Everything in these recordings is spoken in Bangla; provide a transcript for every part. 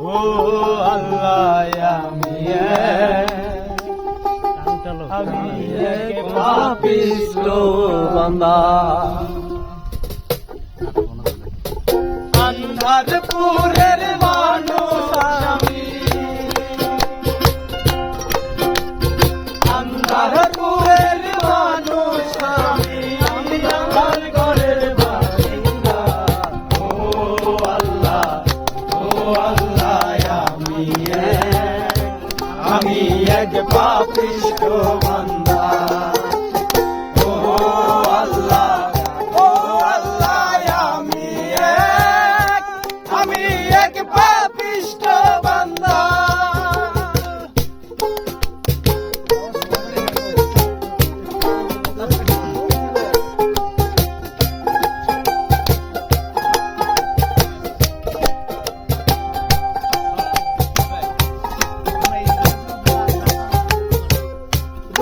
ও আল্লাহ আমি আমি পাপিষ্ট বান্দা আন্ধার পুরের আমি এক পাপিষ্ট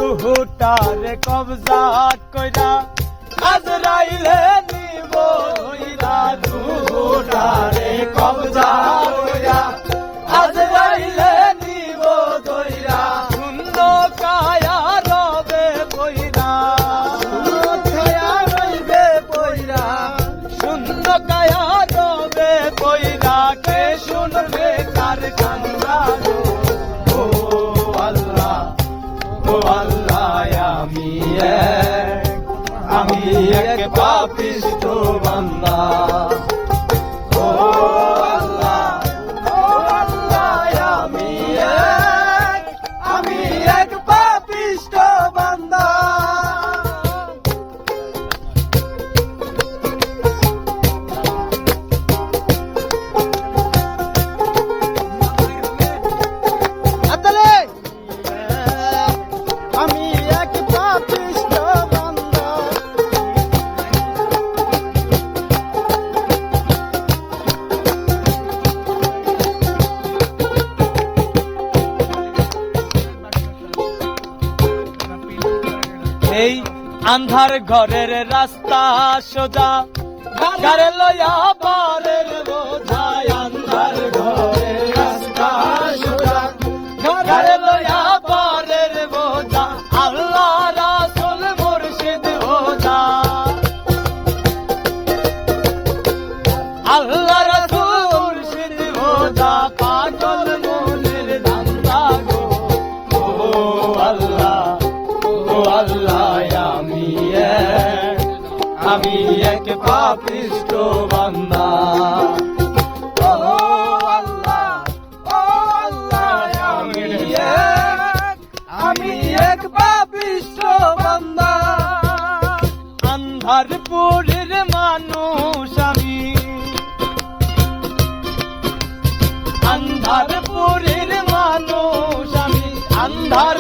রুহটারে কবজাত কইরা আজরাইলে এক পাপিষ্ট বান্দা। আন্ধার ঘরের রাস্তা সোজা। গারে লয়া পারের বোঝায় আন্ধার ঘর। আল্লাহ আমি আমি এক পাপিষ্ট বান্দা। আন্ধারপুরের মানুষ আমি আন্ধারপুরের মানুষ আমি আন্ধার